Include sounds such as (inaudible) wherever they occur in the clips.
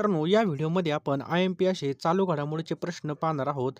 मित्रांनो या व्हिडिओमध्ये आपण आय एम पी असे चालू घडामोडीचे प्रश्न पाहणार आहोत.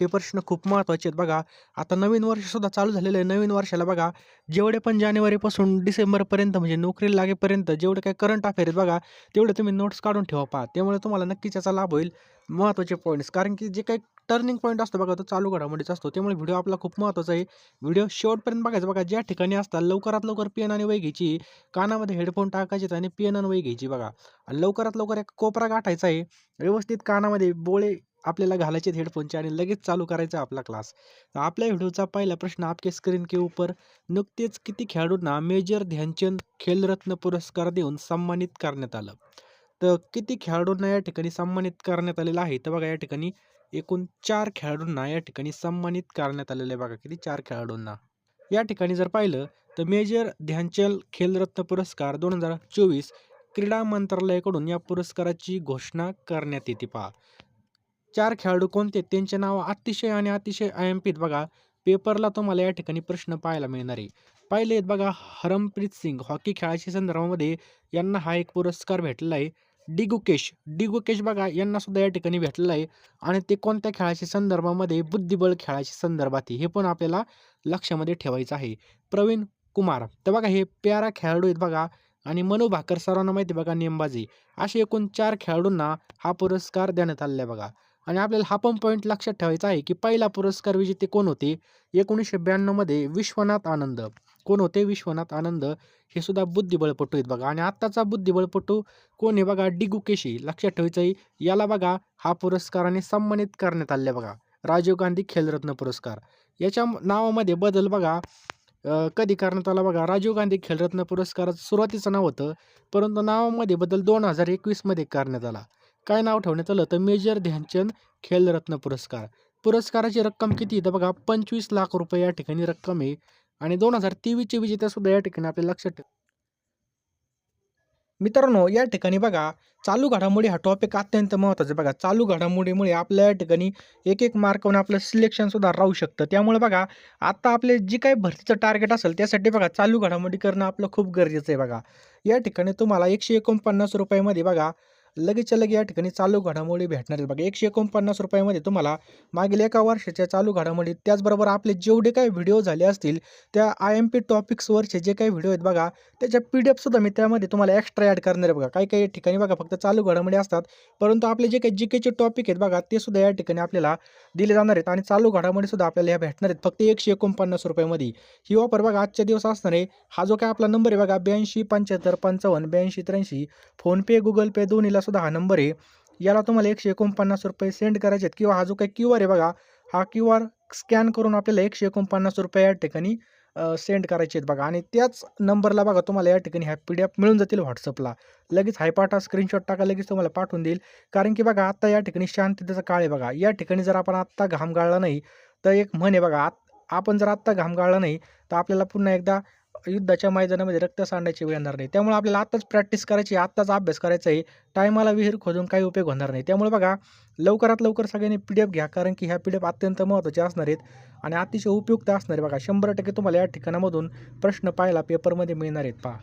हे प्रश्न खूप महत्त्वाचे आहेत बघा. आता नवीन वर्षसुद्धा चालू झालेलं आहे. नवीन वर्षाला बघा जेवढे पण जानेवारीपासून डिसेंबरपर्यंत म्हणजे नोकरीला लागेपर्यंत जेवढे काही करंट अफेअर आहेत बघा तेवढे तुम्ही नोट्स काढून ठेवा पहा. त्यामुळे तुम्हाला नक्कीच याचा लाभ होईल. महत्त्वाचे पॉईंट्स कारण की जे काही टर्निंग पॉईंट असतो बघा तो चालू घडामोडीचा असतो. त्यामुळे व्हिडिओ आपला खूप महत्त्वाचा आहे. व्हिडिओ शेवटपर्यंत बघायचा बघा ज्या ठिकाणी असतात लवकरात लवकर पेन आणि वय घ्यायची कानामध्ये हेडफोन टाकायचे आणि पेन आणि वय घ्यायची बघा. आणि लवकरात लवकर एक कोपरा गाठायचा आहे व्यवस्थित कानामध्ये बोळे आपल्याला घालायचे हेडफोनचे आणि लगेच चालू करायचा आपला क्लास. तर आपल्या व्हिडिओचा पहिला प्रश्न आपके स्क्रीन के ऊपर नुकतेच किती खेळाडूंना मेजर ध्यानचंद खेलरत्न पुरस्कार देऊन सन्मानित करण्यात आलं? तर किती खेळाडूंना या ठिकाणी सन्मानित करण्यात आलेलं आहे? तर बघा या ठिकाणी एकूण चार खेळाडूंना या ठिकाणी सन्मानित करण्यात आलेलं आहे बघा किती चार खेळाडूंना. या ठिकाणी जर पाहिलं तर मेजर ध्यानचंद खेलरत्न पुरस्कार दोन हजार चोवीस क्रीडा मंत्रालयाकडून या पुरस्काराची घोषणा करण्यात येते पहा. चार खेळाडू कोणते? त्यांचे नाव अतिशय आणि अतिशय आय बघा. पेपरला तुम्हाला या ठिकाणी प्रश्न पाहायला मिळणार आहे. पाहिले आहेत बघा हरमप्रीत सिंग हॉकी खेळाच्या संदर्भामध्ये यांना हा एक पुरस्कार भेटलेला आहे. डी गुकेश डी गुकेश बघा यांना सुद्धा या ठिकाणी भेटलेलं आहे. आणि ते कोणत्या खेळाच्या संदर्भामध्ये? बुद्धिबळ खेळाच्या संदर्भात आहे. हे पण आपल्याला लक्षामध्ये ठेवायचं आहे. प्रवीण कुमार. तर बघा हे प्यारा खेळाडू आहेत बघा. आणि मनू भाकर सरांना माहिती आहे बघा नेमबाजी. असे एकूण चार खेळाडूंना हा पुरस्कार देण्यात आलेला आहे बघा. आणि आपल्याला हा पण पॉईंट लक्षात ठेवायचा आहे की पहिला पुरस्कार विजेते कोण होते? एकोणीसशे ब्याण्णवमध्ये विश्वनाथ आनंद. कोण होते? विश्वनाथ आनंद. हे सुद्धा बुद्धिबळपटू आहेत बघा. आणि आत्ताचा बुद्धिबळपटू कोण आहे बघा? डिगू केशी लक्षात ठेवायचं आहे याला बघा हा पुरस्काराने सन्मानित करण्यात आले बघा. राजीव गांधी खेलरत्न पुरस्कार. याच्या नावामध्ये बदल बघा. कधी करण्यात आला बघा? राजीव गांधी खेलरत्न पुरस्काराचं सुरुवातीचं नाव होतं परंतु नावामध्ये बदल दोन हजार एकवीसमध्ये करण्यात आला. काय नाव ठेवण्यात आलं तर मेजर ध्यानचंद खेलरत्न पुरस्कार. पुरस्काराची रक्कम किती तर बघा पंचवीस लाख रुपये या ठिकाणी रक्कम आहे. आणि दोन हजार तेवीसचे विजेता सुद्धा या ठिकाणी आपल्या लक्षात ठेव. मित्रांनो या ठिकाणी बघा चालू घडामोडी हा टॉपिक अत्यंत महत्त्वाचा बघा चालू घडामोडीमुळे आपल्या या ठिकाणी एक एक मार्कावरून आपलं सिलेक्शनसुद्धा राहू शकतं. त्यामुळे बघा आता आपले जी काही भरतीचं टार्गेट असेल त्यासाठी बघा चालू घडामोडी करणं आपलं खूप गरजेचं आहे बघा. या ठिकाणी तुम्हाला एकशे एकोणपन्नास रुपयामध्ये बघा लगेचच्या लगे या ठिकाणी चालू घडामोडी भेटणार आहेत. बघा एकशे एकोणपन्नास रुपयामध्ये तुम्हाला मागील एका वर्षाच्या चालू घडामोडी त्याचबरोबर आपले जेवढे काही व्हिडिओ झाले असतील त्या आय एम पी टॉपिक्सवरचे जे काही व्हिडिओ आहेत बघा त्याच्या पी डी एफसुद्धा मी त्यामध्ये तुम्हाला एक्स्ट्रा ॲड करणार आहे बघा. काही काही ठिकाणी बघा फक्त चालू घडामोडी असतात परंतु आपले जे काही जी केचे टॉपिक आहेत बघा ते सुद्धा या ठिकाणी आपल्याला दिले जाणार आहेत आणि चालू घडामोडी सुद्धा आपल्याला ह्या भेटणार आहेत. फक्त एकशे एकोणपन्नास रुपयामध्ये. ही ऑफर बघा आजच्या दिवस असणार आहे. हा जो काय आपला नंबर आहे बघा ब्याऐंशी पंच्याहत्तर पंचावन्न ब्याऐंशी त्र्याऐंशी. फोनपे गुगल पे दोन्हीला सुद्धा हा नंबर आहे. याला तुम्हाला एकशे एकोणपन्नास रुपये सेंड करायचे आहेत किंवा हा जो काही क्यू आर आहे बघा हा क्यू आर स्कॅन करून आपल्याला एकशे एकोणपन्नास रुपये या ठिकाणी सेंड करायचे आहेत बघा. आणि त्याच नंबरला बघा तुम्हाला या ठिकाणी ह्या पी डी एफ मिळून जातील व्हॉट्सअपला लगेच हायपाटा स्क्रीनशॉट टाका लगेच तुम्हाला पाठवून देईल. कारण की बघा आत्ता या ठिकाणी शांततेचा काळ आहे बघा. या ठिकाणी जर आपण आत्ता घाम गाळला नाही तर एक म्हण आहे बघा आत आपण जर आत्ता घाम गाळला नाही तर आपल्याला पुन्हा एकदा युद्धाच्या मैदानामध्ये रक्त सांडायची वेळ येणार नाही. त्यामुळे आपल्याला आत्ताच प्रॅक्टिस करायची आत्ताच अभ्यास करायचा आहे. टायमाला विहीर खोदून काही उपयोग होणार नाही. त्यामुळे बघा लवकरात लवकर सगळ्यांनी पी डी एफ घ्या कारण की ह्या पी डी एफ अत्यंत महत्त्वाचे असणार आहेत आणि अतिशय उपयुक्त असणार आहे बघा. शंभर टक्के तुम्हाला या ठिकाणामधून प्रश्न पाहायला पेपरमध्ये मिळणार आहेत पहा.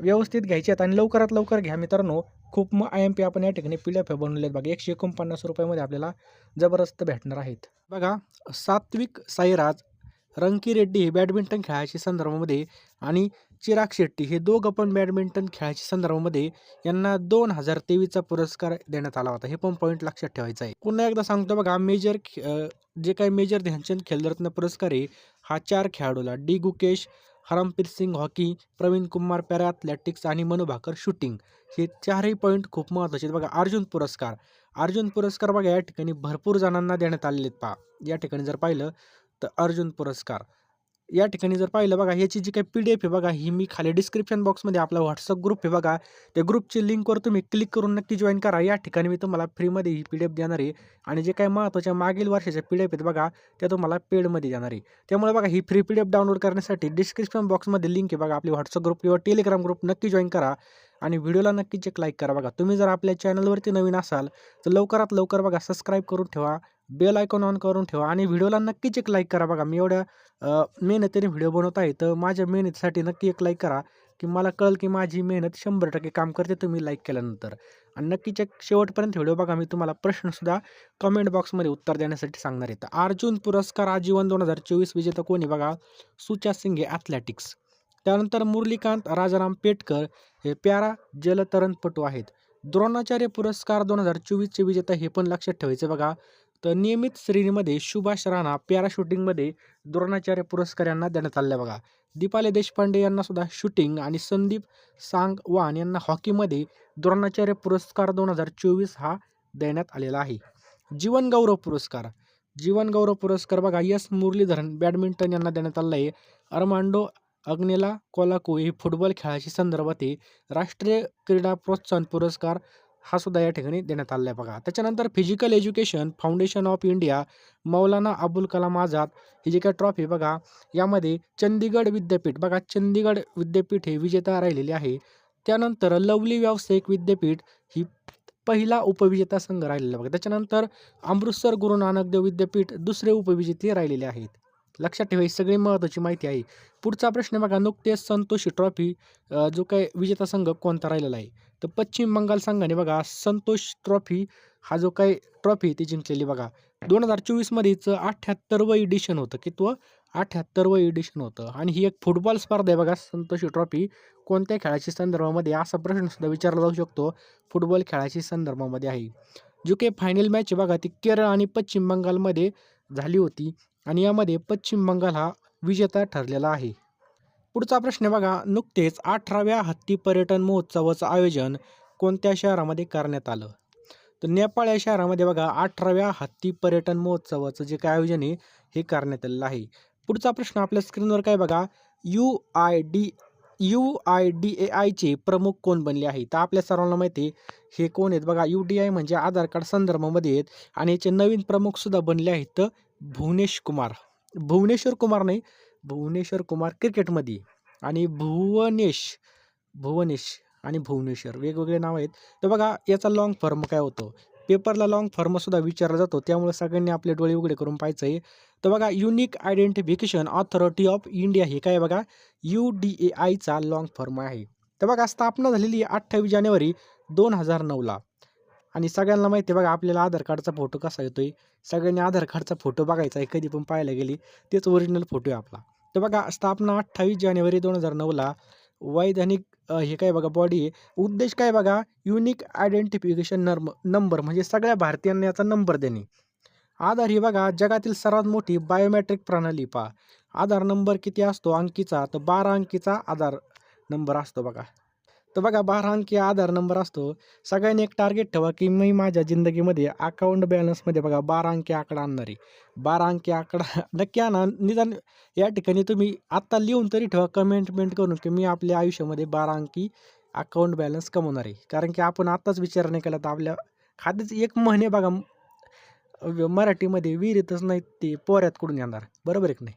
व्यवस्थित घ्यायचे आहेत आणि लवकरात लवकर घ्या. मित्रांनो खूप मग आय एम पी आपण या ठिकाणी पी डी एफ बनवले आहेत बघा. एकशे एकोणपन्नास रुपयामध्ये आपल्याला जबरदस्त भेटणार आहेत. बघा सात्विक साईराज रंकी रेड्डी हे बॅडमिंटन खेळाच्या संदर्भामध्ये आणि चिराग शेट्टी हे दोघं पण बॅडमिंटन खेळाच्या संदर्भामध्ये यांना दोन हजार तेवीसचा पुरस्कार देण्यात आला होता. हे पण पॉईंट लक्षात ठेवायचं आहे. पुन्हा एकदा सांगतो बघा मेजर खे- जे काही मेजर ध्यानचंद खेलरत्न पुरस्कार आहे हा चार खेळाडूला D Gukesh Harmanpreet Singh hockey Praveen Kumar para athletics आणि मनुभाकर शूटिंग हे चारही पॉईंट खूप महत्त्वाचे आहेत. बघा अर्जुन पुरस्कार. अर्जुन पुरस्कार बघा या ठिकाणी भरपूर जणांना देण्यात आलेले आहेत पहा. या ठिकाणी जर पाहिलं तर अर्जुन पुरस्कार. या ठिकाणी जर पाहिलं बघा ह्याची जी काही पी डी एफ आहे बघा ही मी खाली डिस्क्रिप्शन बॉक्समध्ये आपला व्हॉट्सअप ग्रुप आहे बघा. त्या ग्रुपची लिंकवर तुम्ही क्लिक करून नक्की जॉईन करा. या ठिकाणी मी तुम्हाला फ्रीमध्ये ही पी डी एफ देणार आहे. आणि जे काही महत्त्वाच्या मागील वर्षाच्या पी डी एफ आहेत बघा त्या तुम्हाला पेडमध्ये देणार आहे. त्यामुळे बघा ही free P D F download करण्यासाठी डिस्क्रिप्शन बॉक्समध्ये लिंक आहे बघा आपली व्हॉट्सअप ग्रुप किंवा टेलिग्राम ग्रुप नक्की जॉईन करा. आणि व्हिडिओला नक्कीच एक लाईक करा बघा. तुम्ही जर आपल्या चॅनलवरती नवीन असाल तर लवकरात लवकर बघा सबस्क्राईब करून ठेवा. बेल आयकॉन ऑन करून ठेवा आणि व्हिडिओला नक्कीच एक लाईक करा बघा. मी एवढ्या मेहनतीने व्हिडिओ बनवत आहे तर माझ्या मेहनतीसाठी नक्की एक लाईक करा की मला कळेल की माझी मेहनत शंभर टक्के काम करते तुम्ही लाईक केल्यानंतर. आणि नक्कीच एक शेवटपर्यंत व्हिडिओ बघा मी तुम्हाला प्रश्नसुद्धा कमेंट बॉक्समध्ये उत्तर देण्यासाठी सांगणार आहे. तर अर्जुन पुरस्कार आजीवन दोन हजार चोवीस विजेता कोणी बघा? सुचा सिंगे ॲथलेटिक्स त्यानंतर मुरलीकांत राजाराम पेटकर हे प्यारा जलतरणपटू आहेत. द्रोणाचार्य पुरस्कार दोन हजार चोवीसचे विजेता हे पण लक्षात ठेवायचं बघा. तर नियमित श्रेणीमध्ये सुभाष राणा पॅरा शूटिंगमध्ये द्रोणाचार्य पुरस्कार यांना देण्यात आले बघा. दीपाली देशपांडे यांना सुद्धा शूटिंग आणि संदीप सांगवान यांना हॉकीमध्ये द्रोणाचार्य पुरस्कार दोन हजार चोवीस हा देण्यात आलेला आहे. जीवनगौरव पुरस्कार. जीवनगौरव पुरस्कार बघा यस मुरलीधरन बॅडमिंटन यांना देण्यात आला आहे. अर्मांडो अग्नेला कोलाको हे फुटबॉल खेळाशी संदर्भात आहे. राष्ट्रीय क्रीडा प्रोत्साहन पुरस्कार हा सुद्धा या ठिकाणी देण्यात आला आहे बघा. त्याच्यानंतर Physical Education Foundation of India Maulana Abul Kalam Azad ही जी काय ट्रॉफी बघा यामध्ये चंदीगड विद्यापीठ बघा चंदीगड विद्यापीठ हे विजेता राहिलेली आहे. त्यानंतर लवली व्यावसायिक विद्यापीठ ही पहिला उपविजेता संघ राहिलेला बघा. त्याच्यानंतर अमृतसर गुरु नानक देव विद्यापीठ दुसरे उपविजेते राहिलेले आहेत. लक्षात ठेवा ही सगळी महत्त्वाची माहिती आहे. पुढचा प्रश्न बघा नुकतेच संतोषी ट्रॉफी जो काय विजेता संघ कोणता राहिलेला आहे? तर पश्चिम बंगाल संघाने बघा संतोष ट्रॉफी हा जो काही ट्रॉफी ती जिंकलेली बघा. दोन हजार चोवीसमध्येच अठ्ठ्याहत्तरवं एडिशन होतं की तो अठ्ठ्याहत्तरवं एडिशन होतं. आणि ही एक फुटबॉल स्पर्धा आहे बघा संतोषी ट्रॉफी. कोणत्या खेळाच्या संदर्भामध्ये असा प्रश्नसुद्धा विचारला जाऊ शकतो फुटबॉल खेळाच्या संदर्भामध्ये आहे. जो काही फायनल मॅच बघा ती केरळ आणि पश्चिम बंगालमध्ये झाली होती. आणि यामध्ये पश्चिम बंगाल हा विजेता ठरलेला आहे. पुढचा प्रश्न बघा. नुकतेच अठराव्या हत्ती पर्यटन महोत्सवाचं आयोजन कोणत्या शहरामध्ये करण्यात आलं? तर नेपाळ या शहरामध्ये बघा अठराव्या हत्ती पर्यटन महोत्सवाचं जे काय आयोजन आहे हे करण्यात आलेलं आहे. पुढचा प्रश्न आपल्या स्क्रीनवर काय बघा U I D U I D A आयचे प्रमुख कोण बनले आहे? तर आपल्या सर्वांना माहिती आहे हे कोण आहेत बघा यू डी आय म्हणजे आधार कार्ड संदर्भामध्ये आहेत आणि याचे नवीन प्रमुखसुद्धा बनले आहेत तर भुवनेश कुमार. भुवनेश्वर कुमार नाही भुवनेश्वर कुमार क्रिकेटमध्ये आणि भुवनेश भुवनेश आणि भुवनेश्वर वेगवेगळे नाव आहेत. तर बघा याचा लाँग फॉर्म काय होतो? पेपरला लाँग फॉर्मसुद्धा विचारला जातो. त्यामुळे सगळ्यांनी आपले डोळे उघडे करून पाहायचं आहे तर बघा unique identification authority of India हे काय बघा? यू डी ए आयचा लाँग फॉर्म आहे. तर बघा स्थापना झालेली आहे अठ्ठावीस जानेवारी दोन हजार नऊला. आणि सगळ्यांना माहिती आहे बघा आपल्याला आधार कार्डचा फोटो कसा येतोय? सगळ्यांनी आधार कार्डचा फोटो बघायचा आहे. कधी पण पाहायला गेली तेच ओरिजिनल फोटो आहे आपला. तर बघा स्थापना अठ्ठावीस जानेवारी दोन हजार नऊला वैधानिक हे काय बघा बॉडी आहे. उद्देश काय बघा युनिक आयडेंटिफिकेशन नर्म नंबर म्हणजे सगळ्या भारतीयांना याचा नंबर देणे. आधार ही बघा जगातील सर्वात मोठी बायोमॅट्रिक प्रणाली पहा. आधार नंबर किती असतो? अंकीचा तर बारा अंकीचा आधार नंबर असतो बघा. तर बघा बारा अंकी आधार नंबर असतो. सगळ्यांनी एक टार्गेट ठेवा की मी माझ्या जिंदगीमध्ये अकाउंट बॅलन्समध्ये बघा बारा अंकी आकडा आणणार. आहे बारा अंकी आकडा (laughs) नक्की आणा. निदान या ठिकाणी तुम्ही आत्ता लिहून तरी ठेवा कमेंटमेंट करून की मी आपल्या आयुष्यामध्ये बारा अंकी अकाउंट बॅलन्स कमवणार. आहे कारण की आपण आत्ताच विचार नाही केला तर आपल्या खात्याच एक महिने बघा मराठीमध्ये विहिरीतच नाही ते पोऱ्यात कुठून येणार. बरोबर आहे की नाही?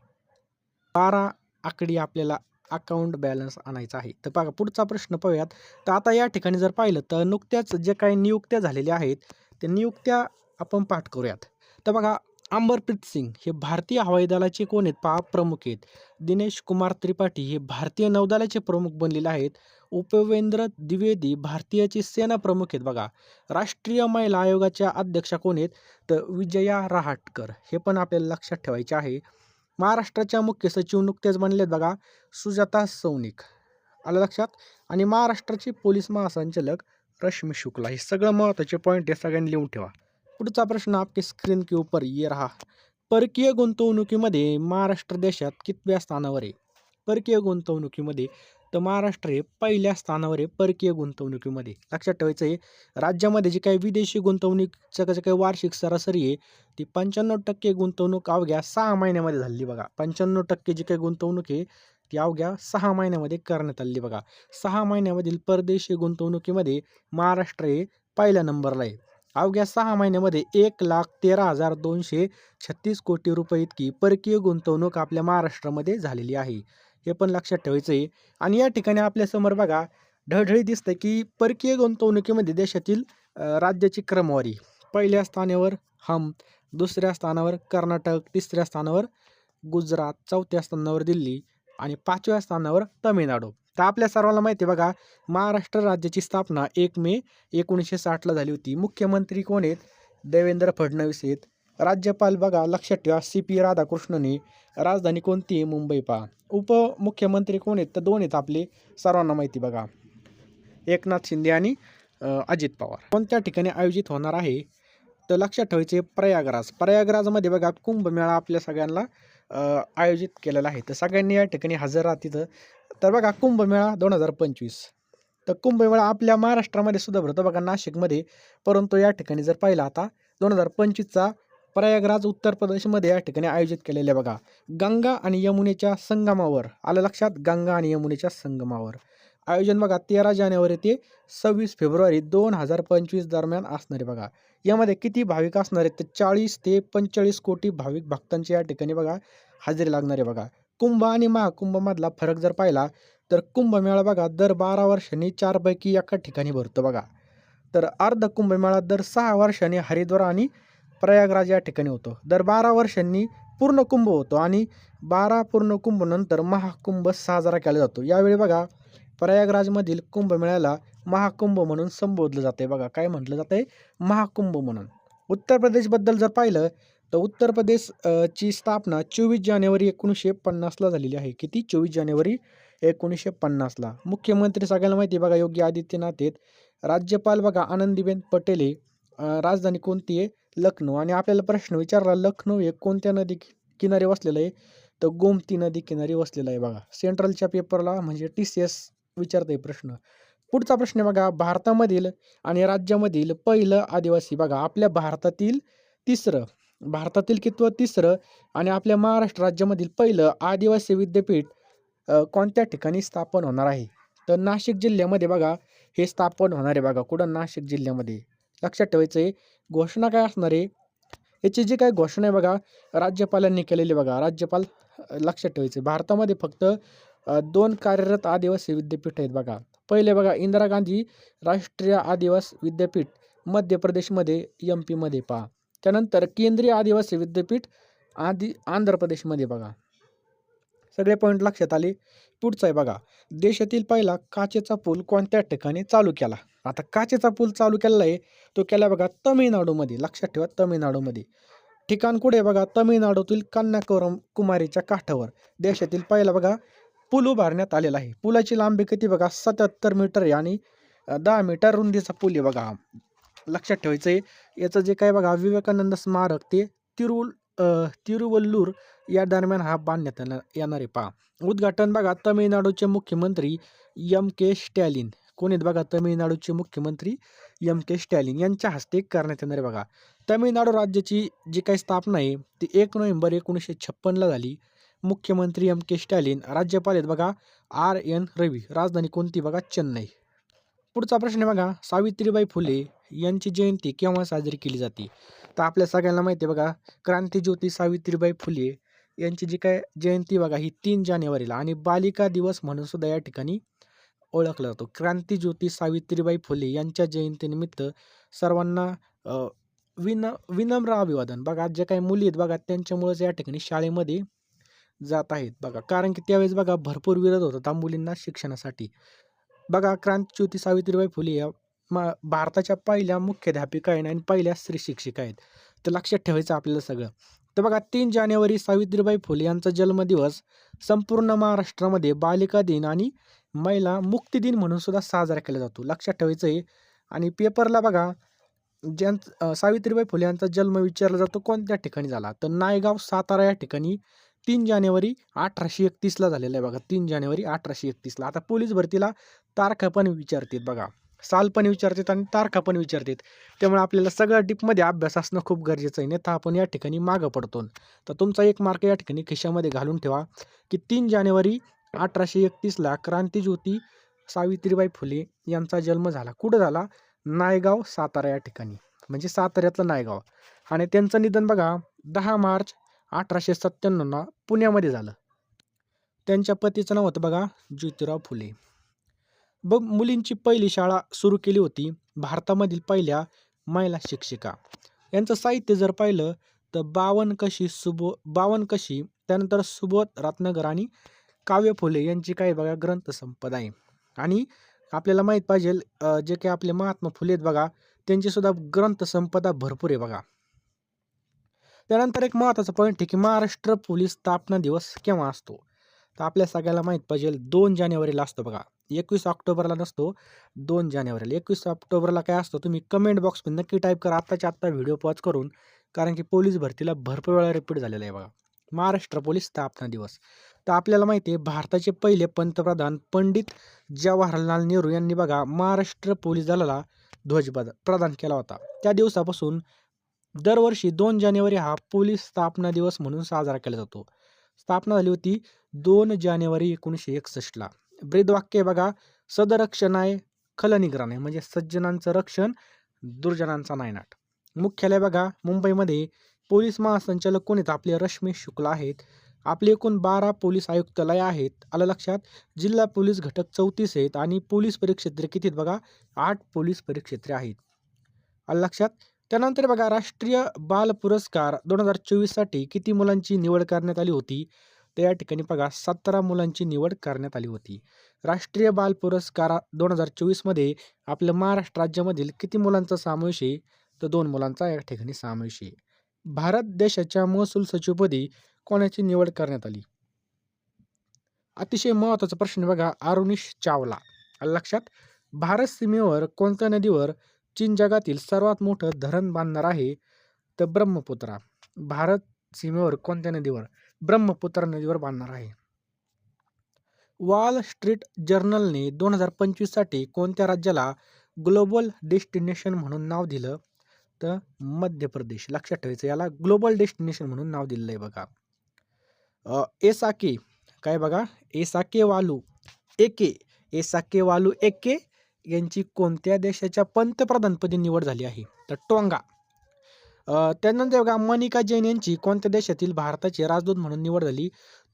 बारा आकडी आपल्याला अकाउंट बॅलन्स आणायचा आहे. तर बघा पुढचा प्रश्न पाहूयात. तर आता या ठिकाणी जर पाहिलं तर नुकत्याच जे काही नियुक्त्या झालेल्या आहेत त्या नियुक्त्या आपण पाठ करूयात. तर बघा अंबरप्रीत सिंग हे भारतीय हवाई दलाचे कोण आहेत? पहा प्रमुख आहेत. दिनेश कुमार त्रिपाठी हे भारतीय नौदलाचे प्रमुख बनलेले आहेत. उपवेंद्र द्विवेदी भारतीयाचे सेना प्रमुख आहेत बघा. राष्ट्रीय महिला आयोगाच्या अध्यक्षा कोण आहेत? तर विजया रहाटकर. हे पण आपल्याला लक्षात ठेवायचे आहे. महाराष्ट्राच्या मुख्य सचिव नुकतेच बनलेत बघा सुजाता सौनिक आलं लक्षात? आणि महाराष्ट्राचे पोलीस महासंचालक रश्मी शुक्ला. हे सगळं महत्त्वाचे पॉईंट हे सगळ्यांनी लिहून ठेवा. पुढचा प्रश्न आपके स्क्रीन के ऊपर ये रहा. परकीय गुंतवणुकीमध्ये महाराष्ट्र देशात कितव्या स्थानावर आहे? परकीय गुंतवणुकीमध्ये तर महाराष्ट्र हे पहिल्या स्थानावर आहे परकीय गुंतवणुकीमध्ये. लक्षात ठेवायचं आहे राज्यामध्ये जी काही विदेशी गुंतवणुकीचं जे काही वार्षिक सरासरी आहे ती पंच्याण्णव टक्के गुंतवणूक अवघ्या सहा महिन्यामध्ये झाली बघा. पंच्याण्णव टक्के जी काही गुंतवणूक आहे ती अवघ्या सहा महिन्यामध्ये करण्यात आली बघा. सहा महिन्यामधील परदेशी गुंतवणुकीमध्ये महाराष्ट्र हे पहिल्या नंबरला आहे. अवघ्या सहा महिन्यामध्ये एक लाख तेरा हजार दोनशे छत्तीस कोटी रुपये इतकी परकीय गुंतवणूक आपल्या महाराष्ट्रामध्ये झालेली आहे. हे पण लक्षात ठेवायचं आहे आणि या ठिकाणी आपल्यासमोर बघा ढळढळी दिसतं की परकीय गुंतवणुकीमध्ये देशातील राज्याची क्रमवारी. पहिल्या स्थानावर हम दुसऱ्या स्थानावर कर्नाटक तिसऱ्या स्थानावर गुजरात चौथ्या स्थानावर दिल्ली आणि पाचव्या स्थानावर तमिळनाडू. तर आपल्या सर्वांना माहिती आहे बघा महाराष्ट्र राज्याची स्थापना एक मे एकोणीसशे साठला झाली होती. मुख्यमंत्री कोण आहेत? देवेंद्र फडणवीस आहेत. राज्यपाल बघा लक्षात ठेवा सी पी राधाकृष्णने राजधानी कोणती? आहे मुंबई पहा. उपमुख्यमंत्री कोण आहेत? तर दोन आहेत आपले. सर्वांना माहिती बघा. एकनाथ शिंदे आणि अजित पवार. कोणत्या ठिकाणी आयोजित होणार आहे? तर लक्षात ठेवायचे प्रयागराज. प्रयागराजमध्ये बघा कुंभमेळा आपल्या सगळ्यांना आयोजित केलेला आहे. तर सगळ्यांनी या ठिकाणी हजर राहा तिथं. तर बघा कुंभमेळा दोन हजार पंचवीस. तर कुंभमेळा आपल्या महाराष्ट्रामध्ये सुद्धा भरतो बघा नाशिकमध्ये. परंतु या ठिकाणी जर पाहिला आता दोन हजार पंचवीसचा प्रयागराज उत्तर प्रदेशमध्ये या ठिकाणी आयोजित केलेले बघा. गंगा आणि यमुनेच्या संगमावर. आलं लक्षात? गंगा आणि यमुनेच्या संगमावर. आयोजन बघा तेरा जानेवारी ते सव्वीस फेब्रुवारी दोन हजार पंचवीस दरम्यान असणारे बघा. यामध्ये किती भाविक असणार आहेत? तर चाळीस ते पंचेचाळीस कोटी भाविक भक्तांची या ठिकाणी बघा हजेरी लागणारे बघा. कुंभ आणि महाकुंभमधला फरक जर पाहिला तर कुंभमेळा बघा दर बारा वर्षांनी चारपैकी एका ठिकाणी भरतो बघा. तर अर्ध कुंभमेळा दर सहा वर्षांनी हरिद्वार आणि प्रयागराज या ठिकाणी होतो. दर बारा वर्षांनी पूर्ण कुंभ होतो आणि बारा पूर्ण कुंभ नंतर महाकुंभ साजरा केला जातो. यावेळी बघा प्रयागराजमधील कुंभमेळ्याला महाकुंभ म्हणून संबोधलं जाते बघा काय म्हटलं जाते महाकुंभ म्हणून. उत्तर प्रदेशबद्दल जर पाहिलं तर उत्तर प्रदेश ची स्थापना चोवीस जानेवारी एकोणीसशे पन्नासला झालेली आहे. किती? चोवीस जानेवारी एकोणीसशे पन्नासला मुख्यमंत्री सगळ्यांना माहिती बघा योगी आदित्यनाथ आहेत. राज्यपाल बघा आनंदीबेन पटेल आहे राजधानी कोणती आहे? लखनौ आणि आपल्याला प्रश्न विचारला लखनौ हे कोणत्या नदी किनारी वसलेलं आहे? तर गोमती नदी किनारी वसलेलं आहे बघा. सेंट्रलच्या पेपरला म्हणजे टी सी एस विचारतंय प्रश्न. पुढचा प्रश्न बघा भारतामधील आणि राज्यामधील पहिलं आदिवासी बघा आपल्या भारतातील तिसरं. भारतातील कितवं? तिसरं. आणि आपल्या महाराष्ट्र राज्यामधील पहिलं आदिवासी विद्यापीठ कोणत्या ठिकाणी स्थापन होणार आहे? तर नाशिक जिल्ह्यामध्ये बघा हे स्थापन होणार आहे बघा. कुठं? नाशिक जिल्ह्यामध्ये. लक्षात ठेवायचं आहे घोषणा काय असणार आहे? याची जी काय घोषणा आहे बघा राज्यपालांनी केलेली बघा राज्यपाल लक्षात ठेवायचं भारतामध्ये फक्त दोन कार्यरत आदिवासी विद्यापीठ आहेत बघा. पहिले बघा इंदिरा गांधी राष्ट्रीय आदिवासी विद्यापीठ मध्य प्रदेशमध्ये एम पीमध्ये पहा. त्यानंतर केंद्रीय आदिवासी विद्यापीठ आदि आंध्र प्रदेशमध्ये बघा. सगळे पॉईंट लक्षात आले. पुढचं आहे बघा. देशातील पहिला काचेचा पूल कोणत्या ठिकाणी चालू केला? आता काचेचा पूल चालू केलेला आहे तो केला बघा तमिळनाडूमध्ये. लक्षात ठेवा तमिळनाडूमध्ये. ठिकाण कुठे बघा? तमिळनाडूतील कन्याकुरम कुमारीच्या काठावर. देशातील पहिला बघा पूल उभारण्यात आलेला आहे. पुलाची लांबी किती बघा? सत्याहत्तर मीटर आहे आणि दहा मीटर रुंदीचा पूल आहे बघा. लक्षात ठेवायचं आहे याचं जे काय बघा विवेकानंद स्मारक ते तिरुल तिरुवल्लूर या दरम्यान हा बांधण्यात येणार येणार आहे. पहा. उद्घाटन बघा तमिळनाडूचे मुख्यमंत्री एम के स्टॅलिन. कोण आहेत बघा? तमिळनाडूचे मुख्यमंत्री एम के स्टॅलिन यांच्या हस्ते करण्यात येणार आहे बघा. तमिळनाडू राज्याची जी काही स्थापना आहे ती एक नोव्हेंबर एकोणीसशे छप्पनला झाली. मुख्यमंत्री एम के स्टॅलिन राज्यपाल आहेत बघा आर एन रवी. राजधानी कोणती बघा? चेन्नई. पुढचा प्रश्न आहे बघा सावित्रीबाई फुले यांची जयंती केव्हा साजरी केली जाते? तर आपल्या सगळ्यांना माहिती आहे बघा क्रांतीज्योती सावित्रीबाई फुले यांची जी काय जयंती बघा ही तीन जानेवारीला आणि बालिका दिवस म्हणून सुद्धा या ठिकाणी ओळखला जातो. क्रांतीज्योती सावित्रीबाई फुले यांच्या जयंतीनिमित्त सर्वांना विन विनम्र अभिवादन. बघा आज ज्या काही मुली आहेत बघा त्यांच्यामुळेच या ठिकाणी शाळेमध्ये जात आहेत बघा. कारण की त्यावेळेस बघा भरपूर विरोध होता त्या मुलींना शिक्षणासाठी. बघा क्रांतीज्योती सावित्रीबाई फुले या मा भारताच्या पहिल्या मुख्याध्यापिका आहेत आणि पहिल्या स्त्री शिक्षिका आहेत. तर लक्षात ठेवायचं आपल्याला सगळं. तर बघा तीन जानेवारी सावित्रीबाई फुले यांचा जन्मदिवस संपूर्ण महाराष्ट्रामध्ये बालिका दिन आणि महिला मुक्ती दिन म्हणून सुद्धा साजरा केला जातो. लक्षात ठेवायचं आहे. आणि पेपरला बघा ज्यांचं सावित्रीबाई फुले यांचा जन्म विचारला जातो कोणत्या ठिकाणी झाला? तर नायगाव सातारा या ठिकाणी तीन जानेवारी अठराशे एकतीसला झालेला आहे बघा. तीन जानेवारी अठराशे एकतीसला आता पोलीस भरतीला तारखा पण विचारतात बघा. साल पण विचारतात आणि तारखा पण विचारतात. त्यामुळे आपल्याला सगळं डीपमध्ये अभ्यास असणं खूप गरजेचं आहे. नाही तर आपण या ठिकाणी मागं पडतो. तर तुमचा एक मार्क या ठिकाणी खिशामध्ये घालून ठेवा की तीन जानेवारी अठराशे एकतीसला क्रांतीज्योती सावित्रीबाई फुले यांचा जन्म झाला. कुठं झाला? नायगाव सातारा या ठिकाणी. म्हणजे साताऱ्यातलं नायगाव. आणि त्यांचं निधन बघा दहा मार्च अठराशे सत्त्याण्णवला पुण्यामध्ये झालं. त्यांच्या पतीचं नाव होतं बघा ज्योतिराव फुले. बघ मुलींची पहिली शाळा सुरू केली होती. भारतामधील पहिल्या महिला शिक्षिका. यांचं साहित्य जर पाहिलं तर बावन कशी सुबो बावन कशी त्यानंतर सुबोध रत्नगर आणि काव्य फुले यांची काय बघा ग्रंथसंपदा आहे. आणि आपल्याला माहीत पाहिजे जे काही आपले महात्मा फुले आहेत बघा त्यांचीसुद्धा ग्रंथसंपदा भरपूर आहे बघा. त्यानंतर एक महत्त्वाचा पॉईंट आहे की महाराष्ट्र पोलीस स्थापना दिवस केव्हा असतो? तर आपल्या सगळ्याला माहीत पाहिजे दोन जानेवारीला असतो बघा. एकवीस ऑक्टोबरला नसतो दोन जानेवारीला. एकवीस ऑक्टोबरला काय असतो तुम्ही कमेंट बॉक्समध्ये नक्की टाईप करा आत्ताच्या आत्ता व्हिडिओ पॉज करून कारण की पोलीस भरतीला भरपूर वेळा रिपीट झालेला आहे बघा. महाराष्ट्र पोलीस स्थापना दिवस. तर आपल्याला माहिती आहे भारताचे पहिले पंतप्रधान पंडित जवाहरलाल नेहरू यांनी बघा महाराष्ट्र पोलीस दलाला ध्वज प्रदान केला होता. त्या दिवसापासून दरवर्षी दोन जानेवारी हा पोलीस स्थापना दिवस म्हणून साजरा केला जातो. स्थापना झाली होती दोन जानेवारी एकोणीसशे एकसष्टला ब्रीदवाक्य बघा बघा सदरक्षणाय खलनिग्रहण आहे. म्हणजे सज्जनांचं रक्षण दुर्जनांचा नायनाट. मुख्यालय बघा मुंबईमध्ये पोलीस महासंचालक कोण आहेत? आपले रश्मी शुक्ला आहेत. आपले एकूण बारा पोलीस आयुक्तालय आहेत. आलं लक्षात जिल्हा पोलीस घटक चौतीस आहेत आणि पोलीस परिक्षेत्रे किती आहेत बघा? आठ पोलीस परिक्षेत्रे आहेत. आलं लक्षात? त्यानंतर बघा राष्ट्रीय बाल पुरस्कार दोन हजार चोवीससाठी किती मुलांची निवड करण्यात आली होती? तर या ठिकाणी बघा सतरा मुलांची निवड करण्यात आली होती. राष्ट्रीय बाल पुरस्कार दोन हजार चोवीसमध्ये आपल्या महाराष्ट्र राज्यामधील किती मुलांचा समावेश आहे? तर दोन मुलांचा या ठिकाणी समावेश आहे. भारत देशाच्या महसूल सचिवपदी कोणाची निवड करण्यात आली? अतिशय महत्त्वाचा प्रश्न आहे बघा अरुणिश चावला. लक्षात? भारत सीमेवर कोणत्या नदीवर चीन जगातील सर्वात मोठं धरण बांधणार आहे? तर ब्रह्मपुत्रा. भारत सीमेवर कोणत्या नदीवर? ब्रह्मपुत्रा नदीवर बांधणार आहे. वॉल स्ट्रीट जर्नलने दोन हजार पंचवीससाठी कोणत्या राज्याला ग्लोबल डेस्टिनेशन म्हणून नाव दिलं? तर मध्य प्रदेश. लक्षात ठेवायचं याला ग्लोबल डेस्टिनेशन म्हणून नाव दिलेलं आहे बघा. एसाके. काय बघा? एसाके वालू एके. एसाके वालू एके यांची कोणत्या देशाच्या पंतप्रधानपदी निवड झाली आहे? तर टोंगा. त्यानंतर बघा मनिका जैन यांची कोणत्या देशातील भारताचे राजदूत म्हणून निवड झाली?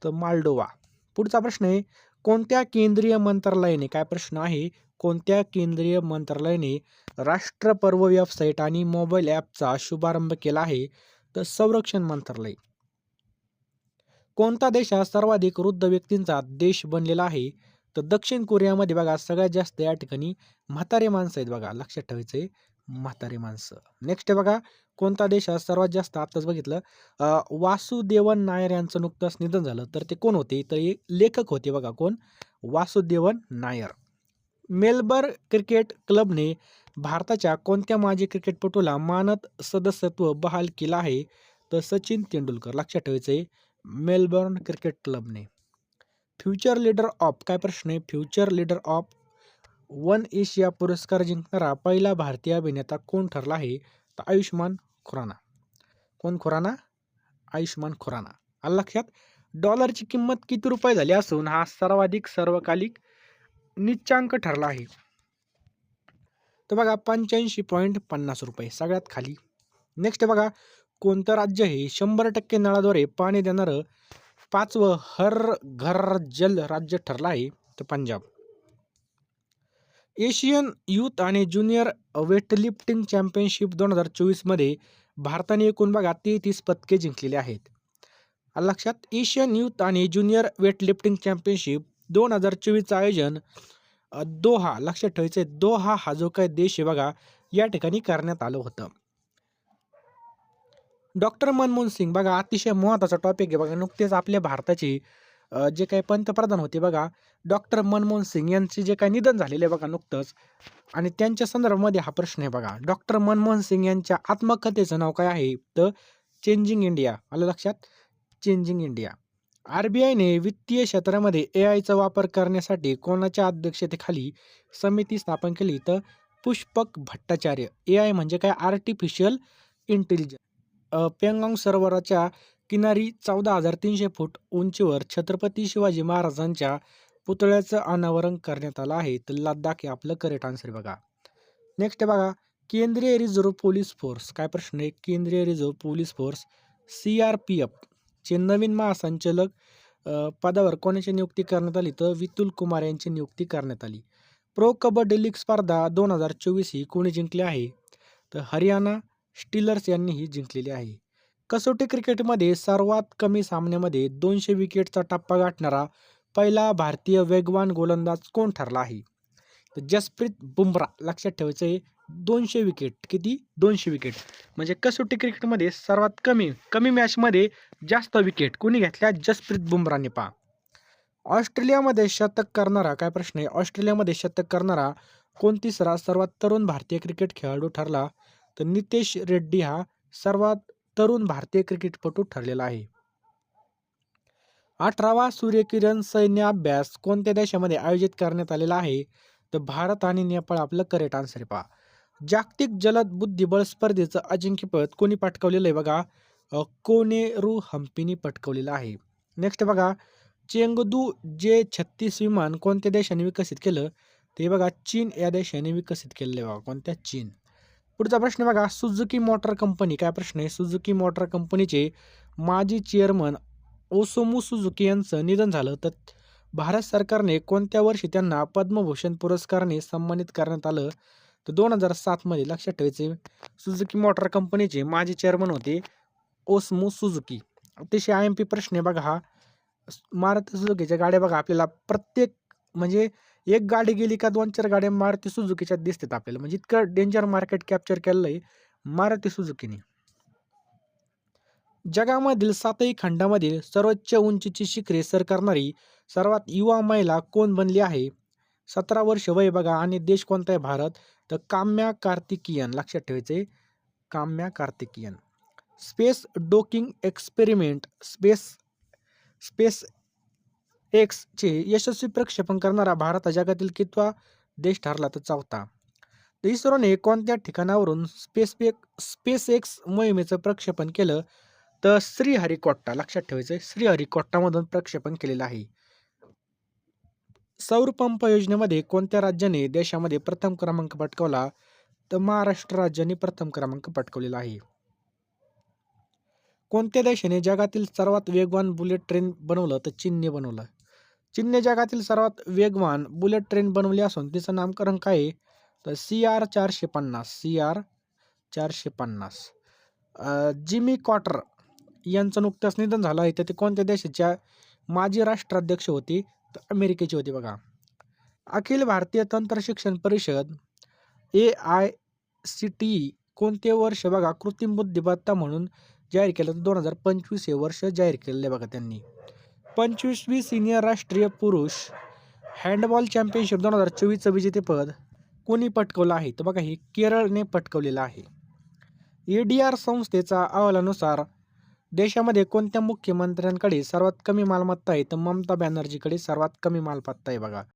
तर माल्डोवा. पुढचा प्रश्न आहे कोणत्या केंद्रीय मंत्रालयाने काय प्रश्न आहे? कोणत्या केंद्रीय मंत्रालयाने राष्ट्रपर्व वेबसाईट आणि मोबाईल ॲपचा शुभारंभ केला आहे? तर संरक्षण मंत्रालय. कोणता देश हा सर्वाधिक वृद्ध व्यक्तींचा देश बनलेला आहे? तर दक्षिण कोरियामध्ये बघा सगळ्यात जास्त या ठिकाणी म्हातारे माणसं आहेत बघा लक्षात ठेवायचं आहे म्हातारे माणसं. नेक्स्ट आहे बघा कोणता देश हा सर्वात जास्त आत्ताच बघितलं? वासुदेवन नायर यांचं नुकतंच निधन झालं. तर ते कोण होते? तर हे लेखक होते बघा कोण? वासुदेवन नायर. मेलबर्न क्रिकेट क्लबने भारताच्या कोणत्या माजी क्रिकेटपटूला मानद सदस्यत्व बहाल केलं आहे? तर सचिन तेंडुलकर. लक्षात ठेवायचं आहे मेलबर्न क्रिकेट क्लबने. फ्युचर लीडर ऑफ काय प्रश्न आहे? Future leader of one Asia पुरस्कार जिंकणारा पहिला भारतीय अभिनेता कोण ठरला आहे? तर आयुष्मान खुराना. कोण खुराना? आयुष्मान खुराना. आलं लक्षात? डॉलरची किंमत किती रुपये झाली असून हा सर्वाधिक सर्वकालिक निच्चांक ठरला आहे. तर बघा पंच्याऐंशी पॉईंट पन्नास रुपये सगळ्यात खाली. नेक्स्ट बघा कोणतं राज्य हे शंभर टक्के नळाद्वारे पाणी देणारं पाचवं हर घर जल राज्य ठरलं आहे तर पंजाब. एशियन यूथ आणि ज्युनियर वेटलिफ्टिंग चॅम्पियनशिप दोन हजार चोवीसमध्ये भारताने एकूण बघा तेहतीस पदके जिंकलेली आहेत. लक्षात? एशियन यूथ आणि ज्युनियर वेटलिफ्टिंग चॅम्पियनशिप दोन हजार चोवीसचं आयोजन दोहा लक्षात ठेवायचं आहे दोहा हा जो काही देश आहे बघा या ठिकाणी करण्यात आलं होतं. डॉक्टर मनमोहन सिंग बघा अतिशय महत्त्वाचा टॉपिक आहे बघा. नुकतेच आपल्या भारताचे जे काही पंतप्रधान होते बघा डॉक्टर मनमोहन सिंग यांचे जे काही निधन झालेले आहे बघा नुकतंच आणि त्यांच्या संदर्भामध्ये हा प्रश्न आहे बघा. डॉक्टर मनमोहन सिंग यांच्या आत्मकथेचं नाव काय आहे? तर चेंजिंग इंडिया आलं लक्षात? Changing India. आर बी आयने वित्तीय क्षेत्रामध्ये ए आयचा वापर करण्यासाठी कोणाच्या अध्यक्षतेखाली समिती स्थापन केली? तर पुष्पक भट्टाचार्य. ए आय म्हणजे काय? आर्टिफिशियल इंटेलिजन्स पेंगॉंग सरोवराच्या किनारी चौदा हजार तीनशे फूट उंचीवर छत्रपती शिवाजी महाराजांच्या पुतळ्याचं अनावरण करण्यात आलं आहे. तर लद्दाख हे आपलं करेक्ट आन्सर बघा. नेक्स्ट बघा. केंद्रीय रिझर्व्ह पोलीस फोर्स. काय प्रश्न आहे? केंद्रीय reserve police force C R P एफचे नवीन महासंचालक पदावर कोणाची नियुक्ती करण्यात आली? तर वितुल कुमार यांची नियुक्ती करण्यात आली. प्रो कबड्डी लीग स्पर्धा दोन हजार चोवीस ही कोणी जिंकली आहे? तर हरियाणा स्टीलर्स यांनीही जिंकलेली आहे. कसोटी क्रिकेटमध्ये सर्वात कमी सामन्यामध्ये दोनशे विकेटचा टप्पा गाठणारा पहिला भारतीय वेगवान गोलंदाज कोण ठरला आहे? तर जसप्रीत बुमरा लक्षात ठेवायचं आहे दोनशे विकेट किती? दोनशे विकेट. म्हणजे कसोटी क्रिकेटमध्ये सर्वात कमी कमी मॅचमध्ये जास्त विकेट कोणी घेतल्या? जसप्रीत बुमराने पहा. ऑस्ट्रेलियामध्ये शतक करणारा काय प्रश्न आहे? ऑस्ट्रेलियामध्ये शतक करणारा कोण तिसरा सर्वात तरुण भारतीय क्रिकेट खेळाडू ठरला? तर नितेश रेड्डी हा सर्वात तरुण भारतीय क्रिकेटपटू ठरलेला आहे. अठरावा सूर्यकिरण सैन्य अभ्यास कोणत्या देशामध्ये आयोजित करण्यात आलेला आहे? तर भारत आणि नेपाळ आपलं करेक्ट आन्सर पहा. जागतिक जलद बुद्धिबळ स्पर्धेचं अजिंक्यपद कोणी पटकावलेलं आहे बघा? कोनेरू हम्पीनी पटकावलेलं आहे. नेक्स्ट बघा चेंगदू जे छत्तीस विमान कोणत्या देशाने विकसित केलं? ते बघा चीन या देशाने विकसित केलेलं आहे बघा कोणत्या? चीन. पुढचा प्रश्न बघा सुझुकी मोटर कंपनी काय प्रश्न आहे? सुझुकी मोटर कंपनीचे माजी चेअरमन ओसोमू सुझुकी यांचं निधन झालं. तर भारत सरकारने कोणत्या वर्षी त्यांना पद्मभूषण पुरस्काराने सन्मानित करण्यात आलं? तर दोन हजार सातमध्ये लक्षात ठेवायचे सुझुकी मोटर कंपनीचे माजी चेअरमन होते ओसमू सुझुकी. अतिशय आय एम पी प्रश्न आहे बघा हा. मारुती सुझुकीच्या गाड्या बघा आपल्याला प्रत्येक म्हणजे एक गाडी गेली का दोन चार गाड्या मारुती सुझुकीच्या दिसतात आपल्याला. म्हणजे इतकं डेंजर मार्केट कॅप्चर केलेलं आहे मारुती सुझुकीने. जगामधील सातही खंडामधील सर्वोच्च उंचीची शिखरे सर करणारी सर्वात युवा महिला कोण बनली आहे? सतरा वर्ष वय बघा आणि देश कोणता आहे? भारत. तर काम्या कार्तिकीयन. लक्षात ठेवायचे Kamya Karthikeyan. Space docking experiment. Space space एक्सचे यशस्वी प्रक्षेपण करणारा भारत हा जगातील कितवा देश ठरला तर चौथा. तर इस्रोने कोणत्या ठिकाणावरून स्पेस स्पेस एक्स मोहिमेचं प्रक्षेपण केलं? तर श्रीहरिकोट्टा लक्षात ठेवायचं श्रीहरिकोट्टामधून प्रक्षेपण केलेलं आहे. सौर पंप योजनेमध्ये कोणत्या राज्याने देशामध्ये प्रथम क्रमांक पटकावला? तर महाराष्ट्र राज्याने प्रथम क्रमांक पटकावलेला आहे. कोणत्या देशाने जगातील सर्वात वेगवान बुलेट ट्रेन बनवलं? तर चीनने बनवलं. चीनने जगातील सर्वात वेगवान बुलेट ट्रेन बनवली असून तिचं नामकरण काय आहे? तर सी आर चारशे पन्नास सी आर चारशे पन्नास. जिमी क्वार्टर यांचं नुकतंच निधन झालं आहे. तर ते कोणत्या देशाच्या माजी राष्ट्राध्यक्ष होते? तर अमेरिकेची होती बघा. अखिल भारतीय तंत्र शिक्षण परिषद ए आय सी टी कोणते वर्ष बघा? कृत्रिम बुद्धिमत्ता म्हणून जाहीर केलं. तर दोन हजार पंचवीस हे वर्ष जाहीर केलेलं आहे बघा त्यांनी. पंचवीसवी सिनियर राष्ट्रीय पुरुष हँडबॉल चॅम्पियनशिप दोन हजार चोवीसचं विजेतेपद कोणी पटकवलं आहे? तर बघा हे केरळने पटकवलेलं आहे. ए डी आर संस्थेचा अहवालानुसार देशामध्ये कोणत्या मुख्यमंत्र्यांकडे सर्वात कमी मालमत्ता आहे? तर ममता बॅनर्जीकडे सर्वात कमी मालमत्ता आहे बघा.